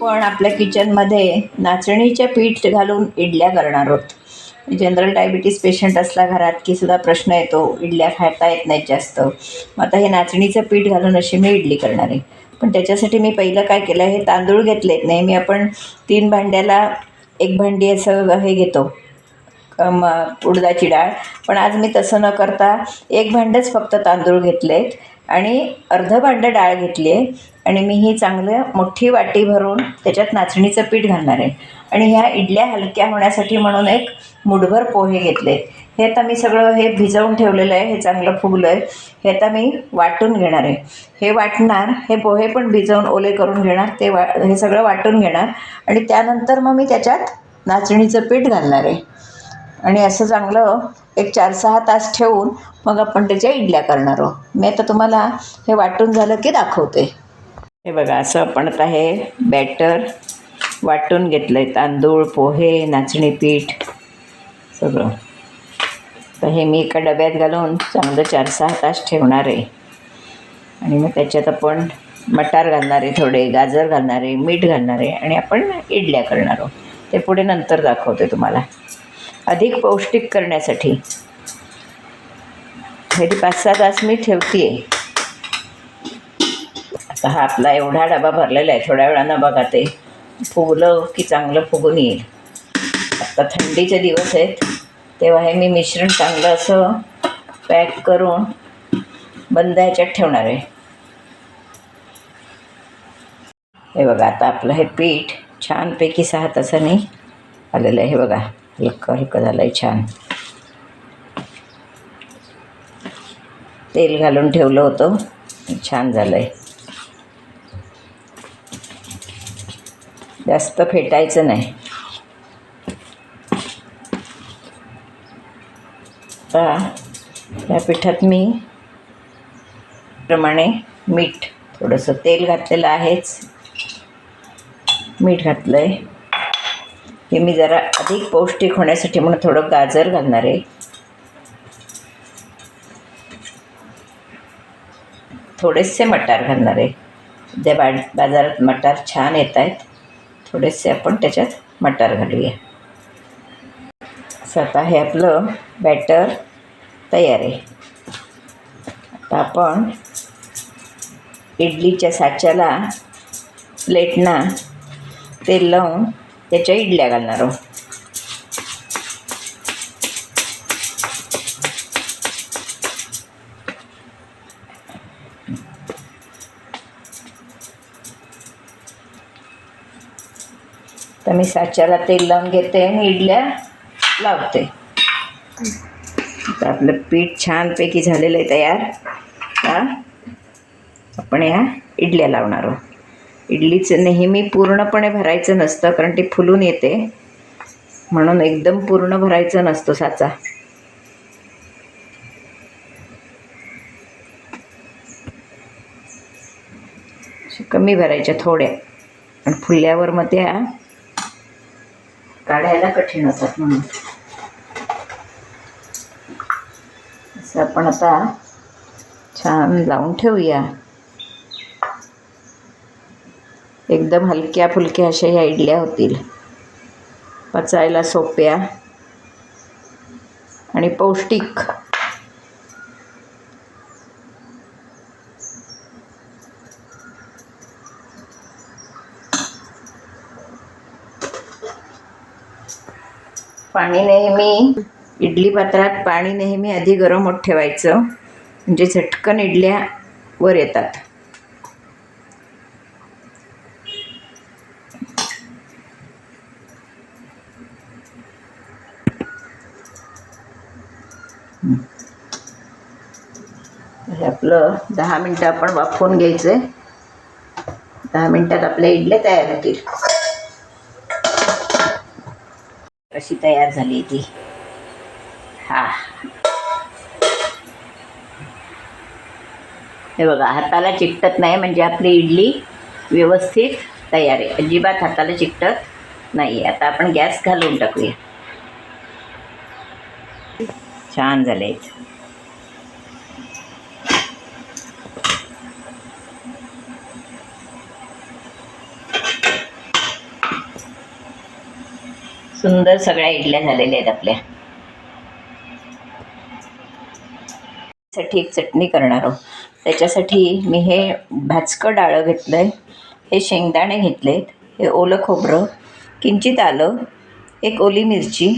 पण आपल्या किचनमध्ये नाचणीचे पीठ घालून इडल्या करणार आहोत. जनरल डायबिटीस पेशंट असला घरात की सुद्धा प्रश्न येतो इडल्या खाता येत नाहीत जास्त. मग आता हे नाचणीचं पीठ घालून अशी मी इडली करणार आहे. पण त्याच्यासाठी मी पहिलं काय केलं हे तांदूळ घेतलेत नाही मी आपण तीन भांड्याला एक भांडी असं हे घेतो मग उडदाची डाळ. पण आज मी तसं न करता एक भांडंच फक्त तांदूळ घेतलेत. आणि अर्धं भांडं डाळ घेतली आहे आणि मी ही चांगलं मोठी वाटी भरून त्याच्यात नाचणीचं पीठ घालणार आहे. आणि ह्या इडल्या हलक्या होण्यासाठी म्हणून एक मुठभर पोहे घेतले. हे आता मी सगळं हे भिजवून ठेवलेलं आहे हे चांगलं फुगलं आहे हे आता मी वाटून घेणार आहे. हे वाटणार हे पोहे पण भिजवून ओले करून घेणार ते वा हे सगळं वाटून घेणार. आणि त्यानंतर मग मी त्याच्यात नाचणीचं पीठ घालणार आहे. आणि असं चांगलं एक चार सहा तास ठेवून मग आपण त्याच्या इडल्या करणार आहोत. मी आता तुम्हाला हे वाटून झालं की दाखवते. हे बघा असं आपण आता हे बॅटर वाटून घेतलं आहे तांदूळ पोहे नाचणी पीठ सगळं. तर हे मी एका डब्यात घालून चांगलं चार सहा तास ठेवणार आहे. आणि मग त्याच्यात आपण मटार घालणार आहे थोडे गाजर घालणार आहे मीठ घालणार आहे आणि आपण इडल्या करणार आहोत. ते पुढे नंतर दाखवते तुम्हाला. अधिक पौष्टिक करण्यासाठी. हे पाच सहा तास मी ठेवते आता हा आपला एवढा डबा भरलेला आहे थोड्या वेळानं बघा ते फुगलं की चांगलं फुगून येईल. आता थंडीचे दिवस आहेत तेव्हा हे मी मिश्रण चांगलं असं पॅक करून बंद ह्याच्यात ठेवणार आहे. हे बघा आता आपलं हे पीठ छानपैकी सहा तासाने आलेलं आहे हे बघा. हलकं हलकं झालं आहे छान. तेल घालून ठेवलं होतं. छान झालं आहे जास्त फेटायचं नाही. आता या पिठात मी प्रमाणे मीठ थोडंसं तेल घातलेलं आहेच. मीठ घातलं आहे हे मी जरा अधिक पौष्टिक होण्यासाठी म्हणून थोडं गाजर घालणार आहे. थोडेसे मटार घालणार आहे. सध्या बा बाजारात मटार छान येत आहेत. थोडेसे आपण त्याच्यात मटार घालूया. असं आता हे आपलं बॅटर तयार आहे. आता आपण इडलीच्या साच्याला प्लेटना तेल लावून त्याच्या इडल्या घालणार आहोत तर मी साच्याला तेल लावून घेते आणि इडल्या लावते. तर आपलं पीठ छानपैकी झालेलं आहे तयार. आपण या इडल्या लावणार आहोत. इडलीचं नेहमी पूर्णपणे भरायचं नसतं कारण ती फुलून येते. म्हणून एकदम पूर्ण भरायचं नसतं साचा. कमी भरायच्या थोड्या. आणि फुलल्यावर मग त्या काढायला कठीण होतात म्हणून. असं आपण आता छान लावून ठेवूया. एकदम हलक्या फुलक्या अशा ह्या इडल्या होतील. पचायला सोप्या. आणि पौष्टिक. पाणी नेहमी इडली पात्रात पाणी नेहमी आधी गरम होत ठेवायचं. म्हणजे झटकन इडल्या वर येतात. हे आपलं दहा मिनटं आपण वाफवून घ्यायचं आहे दहा मिनटात आपल्या इडल्या तयार होतील. कशी तयार झाली ती. हा. हे बघा हाताला चिकटत नाही म्हणजे आपली इडली व्यवस्थित तयार आहे. अजिबात हाताला चिकटत नाही आता आपण गॅस घालून टाकूया. छान झाले. सुंदर सगळ्या इडल्या झालेल्या आहेत आपल्या. साठी एक चटणी करणार आहोत. त्याच्यासाठी मी हे भाजकं डाळं घेतलं आहे हे शेंगदाणे घेतलेत हे ओलं खोबरं किंचित आलं एक ओली मिरची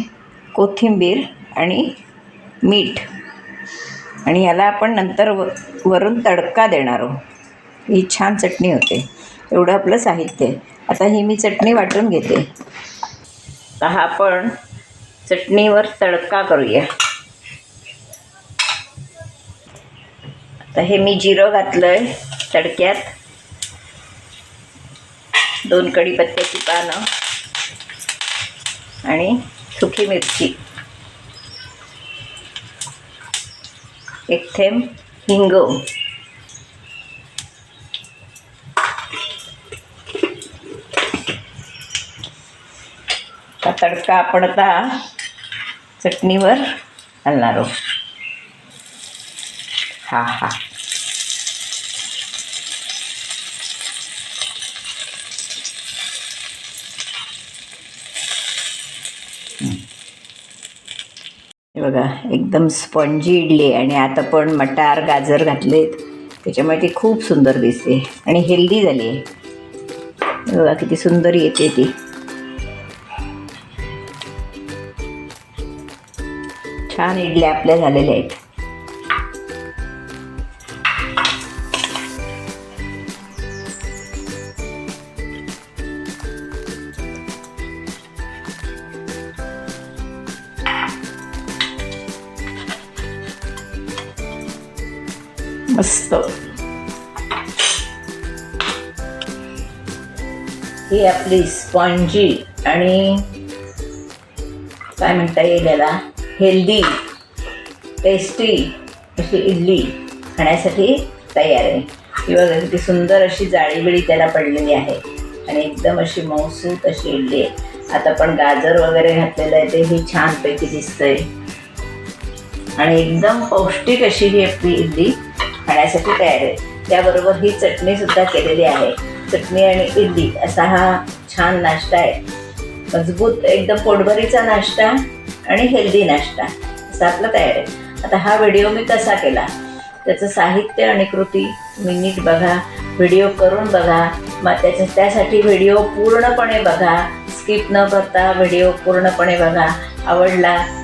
कोथिंबीर आणि मीठ. आणि याला आपण नंतर व वरून तडका देणार आहोत. ही छान चटणी होते. एवढं आपलं साहित्य आहे. आता ही मी चटणी वाटून घेते. आता हा आपण चटणीवर तडका करूया. आता हे मी जिरं घातलं आहे तडक्यात. दोन कढीपत्त्याची पानं. आणि सुकी मिरची. एक थेंब हिंग तडका आपण आता चटणीवर घालणार आहोत. हा हा. Mm. हे बघा एकदम स्पॉन्जी इडली आहे आणि आता पण मटार गाजर घातलेत. त्याच्यामुळे ती खूप सुंदर दिसते आणि हेल्दी झाली आहे. बघा किती सुंदर येते ती. छान इडल्या आपल्या झालेल्या आहेत. मस्त. ही आपली स्पॉन्जी आणि काय म्हणता येईल याला? हेल्दी टेस्टी अशी इडली खाण्यासाठी तयार आहे. ही बघा किती सुंदर अशी जाळीबिळी त्याला पडलेली आहे. आणि एकदम अशी मौसूत अशी इडली आहे. आता पण गाजर वगैरे घातलेलं आहे ते ही छानपैकी दिसतंय. आणि एकदम पौष्टिक अशी ही आपली इडली. खाण्यासाठी तयार आहे. त्याबरोबर ही चटणी सुद्धा केलेली आहे. चटणी आणि इडली असा हा छान नाश्ता आहे. मजबूत एकदम पोटभरीचा नाश्ता आणि हेल्दी नाश्ता असा आपला तयार आहे. आता हा व्हिडिओ मी कसा केला? त्याचं साहित्य आणि कृती तुम्ही नीट बघा. व्हिडिओ करून बघा. मग त्याच्या त्यासाठी व्हिडिओ पूर्णपणे बघा. स्किप न करता व्हिडिओ पूर्णपणे बघा. आवडला